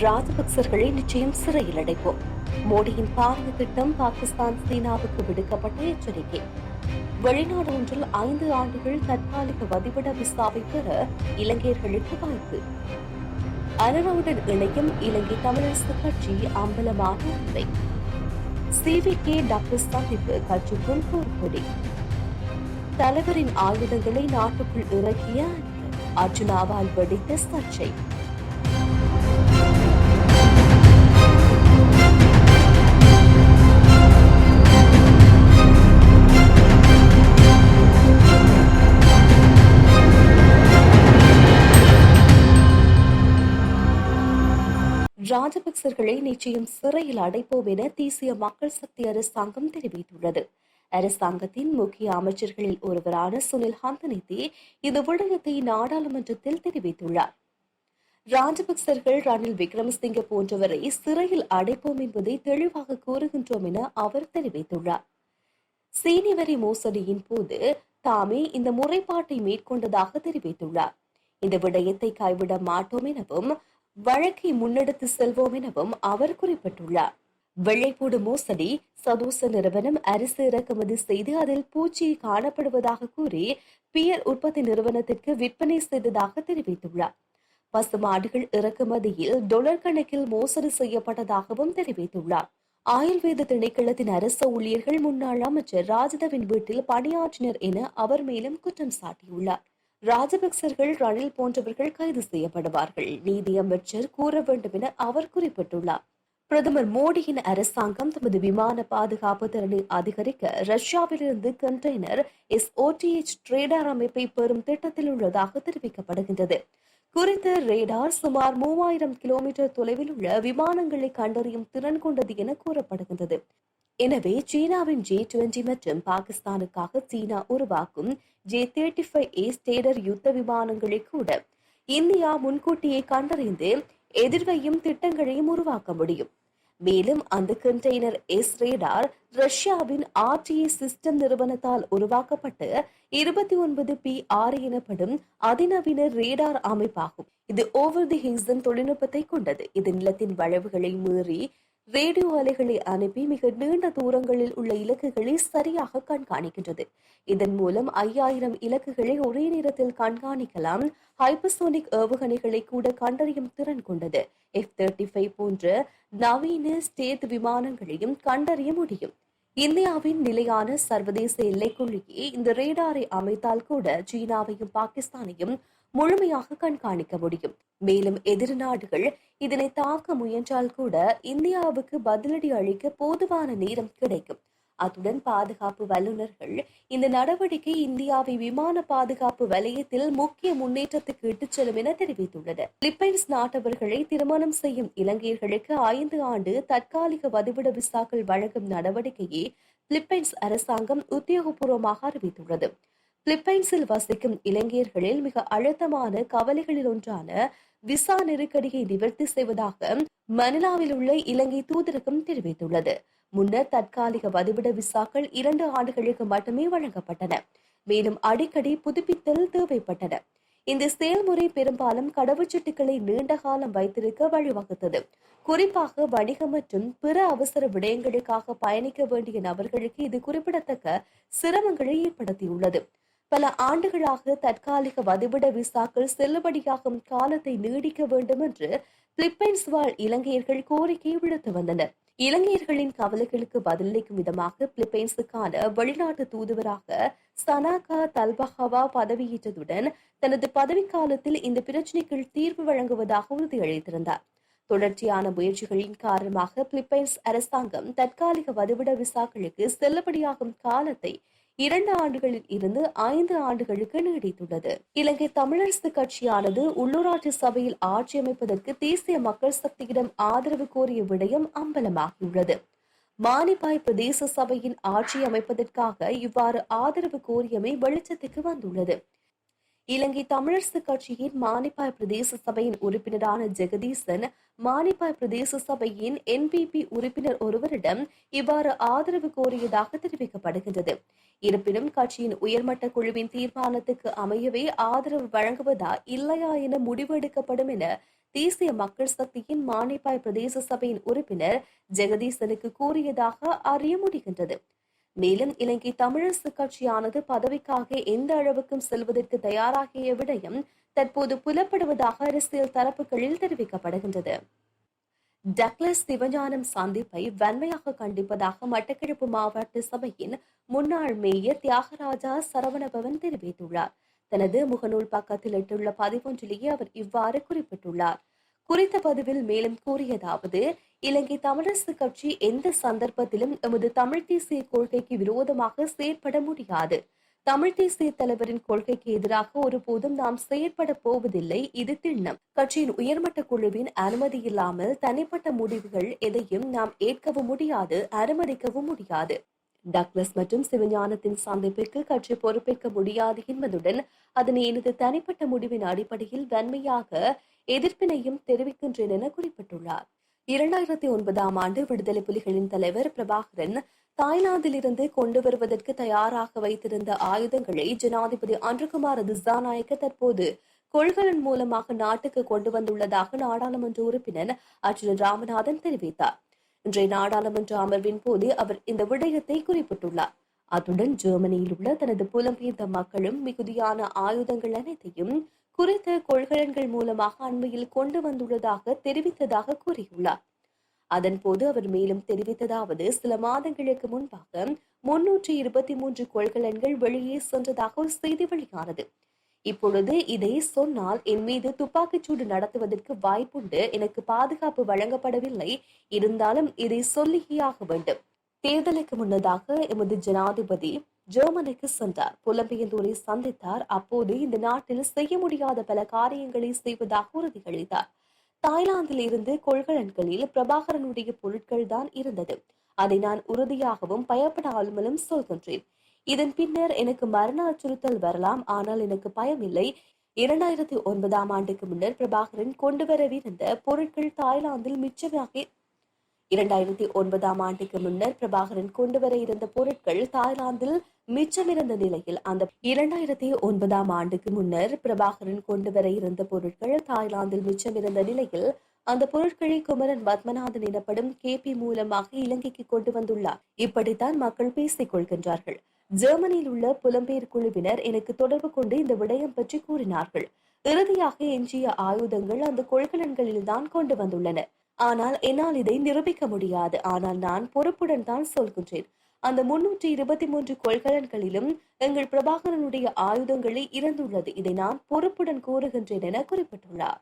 ராஜபக்சர்களை நிச்சயம் சிறையில் அடைப்போம். மோடியின் பாரிய திட்டம் பாகிஸ்தான் சீனாவுக்கு விடுக்கப்பட்ட எச்சரிக்கை. வெளிநாடு ஒன்றில் ஐந்து ஆண்டுகள் தற்காலிக வதிவிட விசாவை பெற இலங்கையர்களுக்கு வாய்ப்பு. அனுரவுடன் இணையும் இலங்கை தமிழரசு கட்சி அம்பலமான இல்லை சிவி கே டாக்டர் சந்திப்பு கட்சிக்கும் போர்க்கொடி தலைவரின் ஆயுதங்களை நாட்டுக்குள் இறக்கிய அர்ஜுனாவால் வெடித்த சர்ச்சை. ராஜபக்சர்களை நிச்சயம் சிறையில் அடைப்போம் என தேசிய மக்கள் சக்தி அரசாங்கம் தெரிவித்துள்ளது. அரசாங்கத்தின் முக்கிய அமைச்சர்களில் ஒருவரான சுனில் ஹந்தனிதி இந்த விடயத்தை நாடாளுமன்றத்தில் தெரிவித்துள்ளார். ராஜபக்சர்கள் ரணில் விக்ரமசிங்க போன்றவரை சிறையில் அடைப்போம் என்பதை தெளிவாக கூறுகின்றோம் என அவர் தெரிவித்துள்ளார். சீனி வரி மோசடியின் போது தாமே இந்த முறைப்பாட்டை மேற்கொண்டதாக தெரிவித்துள்ளார். இந்த விடயத்தை கைவிட மாட்டோம் எனவும் வழக்கை முன்னெடுத்து செல்வோம் எனவும் அவர் குறிப்பிட்டுள்ளார். வெள்ளைப்பூடு மோசடி சதோச நிறுவனம் அரிசி இறக்குமதி செய்து அதில் பூச்சி காணப்படுவதாக கூறி பியர் உற்பத்தி நிறுவனத்திற்கு விற்பனை செய்ததாக தெரிவித்துள்ளார். பசுமாடுகள் இறக்குமதியில் டொலர் கணக்கில் மோசடி செய்யப்பட்டதாகவும் தெரிவித்துள்ளார். ஆயுர்வேத திணைக்களத்தின் அரச ஊழியர்கள் முன்னாள் அமைச்சர் ராஜதவின் வீட்டில் பணியாற்றினர் என அவர் மேலும் குற்றம் சாட்டியுள்ளார். ராஜபக்சர்கள் ரணில் போன்றவர்கள் கைது செய்யப்படுவார்கள். நீதி அமைச்சர் கூற வேண்டும் என அவர் குறிப்பிட்டுள்ளார். பிரதமர் மோடியின் அரசாங்கம் தமது விமான பாதுகாப்பு திறனை அதிகரிக்க ரஷ்யாவிலிருந்து கண்டெய்னர் எஸ் ஓடிஎச் ட்ரேடார் அமைப்பை பெறும் திட்டத்தில் உள்ளதாக தெரிவிக்கப்படுகின்றது. குறித்த ரேடார் சுமார் மூவாயிரம் கிலோமீட்டர் தொலைவில் உள்ள விமானங்களை கண்டறியும் திறன் கொண்டது என கூறப்படுகின்றது. எனவே சீனாவின் ஜே டுவெண்டி மற்றும் பாகிஸ்தானுக்காக சீனா உருவாக்கும் ஜே தேர்ட்டி ஃபைவ் ஏ ஸ்டேடர் யுத்த விமானங்களை கூட இந்தியா முன்கூட்டியே கண்டறிந்து எதிர்வையும் திட்டங்களையும் உருவாக்க முடியும். மேலும் அந்த கண்டெய்னர் எஸ் ரேடார் ரஷ்யாவின் ஆர்டிஏ சிஸ்டம் நிறுவனத்தால் உருவாக்கப்பட்டு இருபத்தி ஒன்பது பி ஆறு எனப்படும் அதிநவீன ரேடார் அமைப்பாகும். இது ஓவர் தி ஹிங்ஸன் தொழில்நுட்பத்தை கொண்டது. இது நிலத்தின் வளைவுகளை மீறி ரேடியோ அலைகளை அனுப்பி மிக நீண்ட தூரங்களில் உள்ள இலக்குகளை சரியாக கண்காணிக்கின்றது. இதன் மூலம் ஐயாயிரம் இலக்குகளை ஒரே நேரத்தில் கண்காணிக்கலாம். ஹைப்பர்சோனிக் ஏவுகணைகளை கூட கண்டறியும் திறன் கொண்டது. எஃப் தேர்ட்டி ஃபைவ் போன்ற நவீன ஸ்டேத் விமானங்களையும் கண்டறிய முடியும். இந்தியாவின் நிலையான சர்வதேச எல்லைக்குள்ளேயே இந்த ரேடாரை அமைத்தால் கூட சீனாவையும் பாகிஸ்தானையும் முழுமையாக கண்காணிக்க முடியும். மேலும் எதிர் நாடுகள் இதனை தாக்க முயன்றால் கூட இந்தியாவுக்கு பதிலடி அளிக்க போதுமான நேரம் கிடைக்கும். அத்துடன் பாதுகாப்பு வல்லுநர்கள் இந்த நடவடிக்கை இந்தியாவை விமான பாதுகாப்பு வலயத்தில் முக்கிய முன்னேற்றத்துக்கு இட்டுச் செல்லும் என தெரிவித்துள்ளது பிலிப்பைன்ஸ் நாட்டவர்களை திருமணம் செய்யும் இலங்கையர்களுக்கு ஐந்து ஆண்டு தற்காலிக வதிவிட விசாக்கள் வழங்கும் நடவடிக்கையை பிலிப்பைன்ஸ் அரசாங்கம் உத்தியோகபூர்வமாக அறிவித்துள்ளது. பிலிப்பைன்ஸில் வசிக்கும் இலங்கையர்களில் மிக அழுத்தமான கவலைகளில் ஒன்றான விசா நெருக்கடியை நிவர்த்தி செய்வதாக மனிலாவில் உள்ள இலங்கை தூதரகம் தெரிவித்துள்ளது. முன்னர் தற்காலிக வதிவிட விசாக்கள் இரண்டு ஆண்டுகளுக்கு மட்டுமே வழங்கப்பட்டன. மேலும் அடிக்கடி புதுப்பித்தல் தேவைப்பட்டன. இந்த செயல்முறை பெரும்பாலும் கடவுச்சீட்டுகளை நீண்ட காலம் வைத்திருக்க வழிவகுத்தது. குறிப்பாக வணிக மற்றும் பிற அவசர விடயங்களுக்காக பயணிக்க வேண்டிய நபர்களுக்கு இது குறிப்பிடத்தக்க சிரமங்களை ஏற்படுத்தியுள்ளது. பல ஆண்டுகளாக தற்காலிக வதிவிட விசாக்கள் செல்லுபடியாகும் காலத்தை நீடிக்க வேண்டும் என்று பிலிப்பைன்ஸ் வாழ் இலங்கையர்கள் கோரிக்கை விடுத்து வந்தனர். இலங்கையர்களின் கவலைகளுக்கு பதிலளிக்கும் விதமாக பிலிப்பைன்ஸுக்கான வெளிநாட்டு தூதுவராக சனாகா தல்பஹவா பதவியேற்றதுடன் தனது பதவிக்காலத்தில் இந்த பிரச்சினைகள் தீர்வு வழங்குவதாக உறுதியளித்திருந்தார். தொடர்ச்சியான முயற்சிகளின் காரணமாக பிலிப்பைன்ஸ் அரசாங்கம் தற்காலிக வதிவிட விசாக்களுக்கு செல்லுபடியாகும் காலத்தை இரண்டு ஆண்டுகளில் இருந்து ஐந்து ஆண்டுகளுக்கு நீடித்துள்ளது. இலங்கை தமிழரசு கட்சியானது உள்ளூராட்சி சபையில் ஆட்சி அமைப்பதற்கு தேசிய மக்கள் சக்தியிடம் ஆதரவு கோரிய விடயம் அம்பலமாகியுள்ளது. மானிப்பாய் பிரதேச சபையின் ஆட்சி அமைப்பதற்காக இவ்வாறு ஆதரவு கோரியமை வெளிச்சத்துக்கு வந்துள்ளது. இலங்கை தமிழரசு கட்சியின் மானிப்பாய் பிரதேச சபையின் உறுப்பினரான ஜெகதீசன் மானிப்பாய் பிரதேச சபையின் என்பிபி உறுப்பினர் ஒருவரிடம் இவ்வாறு ஆதரவு கோரியதாக தெரிவிக்கப்படுகின்றது. இருப்பினும் கட்சியின் உயர்மட்ட குழுவின் தீர்மானத்துக்கு அமையவே ஆதரவு வழங்குவதா இல்லையா என முடிவெடுக்கப்படும் என தேசிய மக்கள் சக்தியின் மானிப்பாய் பிரதேச சபையின் உறுப்பினர் ஜெகதீசனுக்கு கூறியதாக அறிய முடிகின்றது. மேலும் இலங்கை தமிழரசு கட்சியானது பதவிக்காக எந்த அளவுக்கும் செல்வதற்கு தயாராகிய விடயம் தற்போது புலப்படுவதாக அரசியல் தரப்புகளில் தெரிவிக்கப்படுகின்றது. டக்ளஸ் சிவஞானம் சந்திப்பை வன்மையாக கண்டிப்பதாக மட்டக்கிழப்பு மாவட்ட சபையின் முன்னாள் மேயர் தியாகராஜா சரவணபவன் தெரிவித்துள்ளார். தனது முகநூல் பக்கத்தில் இட்டுள்ள பதிவொன்றிலேயே அவர் இவ்வாறு குறிப்பிட்டுள்ளார். குறித்த பதிவில் மேலும் கூறியதாவது இலங்கை தமிழரசு கட்சி எந்த சந்தர்ப்பத்திலும் எமது தமிழ் தேசிய கொள்கைக்கு விரோதமாக செயற்பட முடியாது. தமிழ் தேசிய தலைவரின் கொள்கைக்கு எதிராக ஒருபோதும் நாம் செயற்பட போவதில்லை இது திண்ணம். கட்சியின் உயர்மட்ட குழுவின் அனுமதி இல்லாமல் தனிப்பட்ட முடிவுகள் எதையும் நாம் ஏற்கவும் முடியாது அனுமதிக்கவும் முடியாது. டக்ளஸ் மற்றும் சிவஞானத்தின் சந்திப்பிற்கு கட்சி பொறுப்பேற்க முடியாது என்பதுடன் அதனை எனது தனிப்பட்ட முடிவின் அடிப்படையில் வன்மையாக எதிர்ப்பினையும் தெரிவிக்கின்றேன் என குறிப்பிட்டுள்ளார். இரண்டாயிரத்தி ஒன்பதாம் ஆண்டு விடுதலை புலிகளின் தலைவர் பிரபாகரன் தாய்லாந்திலிருந்து கொண்டு வருவதற்கு தயாராக வைத்திருந்த ஆயுதங்களை ஜனாதிபதி அன்றுகுமார் திசாநாயக்க தற்போது கொள்கலன் மூலமாக நாட்டுக்கு கொண்டு வந்துள்ளதாக நாடாளுமன்ற உறுப்பினர் அர்ஜுன் ராமநாதன் தெரிவித்தார். இன்றைய நாடாளுமன்ற அமர்வின் போது அவர் இந்த விடயத்தை குறிப்பிட்டுள்ளார். அத்துடன் ஜெர்மனியில் உள்ள தனது புலம்பெயர்ந்த மக்களும் மிகுதியான ஆயுதங்கள் அனைத்தையும் குறித்த கொள்கலன்கள் மூலமாக அண்மையில் கொண்டு வந்துள்ளதாக தெரிவித்ததாக கூறியுள்ளார். அதன்போது அவர் மேலும் தெரிவித்ததாவது சில மாதங்களுக்கு முன்பாக முன்னூற்றி இருபத்தி மூன்று கொள்கலன்கள் வெளியே சென்றதாக ஒரு செய்தி வெளியானது. இப்பொழுது இதை சொன்னால் என் மீது துப்பாக்கிச்சூடு நடத்துவதற்கு வாய்ப்புண்டு எனக்கு பாதுகாப்பு வழங்கப்படவில்லை இருந்தாலும் இதை சொல்லியாக வேண்டும். தேர்தலுக்கு முன்னதாக எமது ஜனாதிபதி ஜெர்மனிக்கு சென்றார். புலம்பெயர்ந்தோரை சந்தித்தார். அப்போது இந்த நாட்டில் செய்ய முடியாத பல காரியங்களை செய்வதாக உறுதியளித்தார். தாய்லாந்தில் இருந்து கொள்கலன்களில் பிரபாகரனுடைய பொருட்கள் தான் இருந்தது. அதை நான் உறுதியாகவும் பயப்படாமலும் சொல்கின்றேன். இதன் பின்னர் எனக்கு மரண அச்சுறுத்தல் வரலாம். ஆனால் எனக்கு பயமில்லை. இரண்டாயிரத்தி ஒன்பதாம் ஆண்டுக்கு முன்னர் பிரபாகரன் கொண்டு வரவிருந்த பொருட்கள் தாய்லாந்தில் மிச்சமாக இரண்டாயிரத்தி ஒன்பதாம் ஆண்டுக்கு முன்னர் பிரபாகரன் கொண்டு வர இருந்த பொருட்கள் தாய்லாந்தில் மிச்சமிருந்த நிலையில் அந்த இரண்டாயிரத்தி ஒன்பதாம் ஆண்டுக்கு முன்னர் பிரபாகரன் கொண்டு வர இருந்த பொருட்கள் தாய்லாந்தில் மிச்சமிருந்த நிலையில் அந்த பொருட்களை குமரன் பத்மநாதன் எனப்படும் கே பி மூலமாக இலங்கைக்கு கொண்டு வந்துள்ளார். இப்படித்தான் மக்கள் பேசிக் கொள்கின்றார்கள். ஜெர்மனியில் உள்ள புலம்பெயர் குழுவினர் எனக்கு தொடர்பு கொண்டு இந்த விடயம் பற்றி கூறினார்கள். இறுதியாக எஞ்சிய ஆயுதங்கள் அந்த கொள்கலன்களில் தான் கொண்டு வந்துள்ளன. ஆனால் என்னால் இதை நிரூபிக்க முடியாது. ஆனால் நான் பொறுப்புடன் தான் சொல்கின்றேன். அந்த முன்னூற்றி இருபத்தி மூன்று கொள்கலன்களிலும் எங்கள் பிரபாகரனுடைய ஆயுதங்களே இறந்துள்ளது இதை நான் பொறுப்புடன் கூறுகின்றேன் என குறிப்பிட்டுள்ளார்.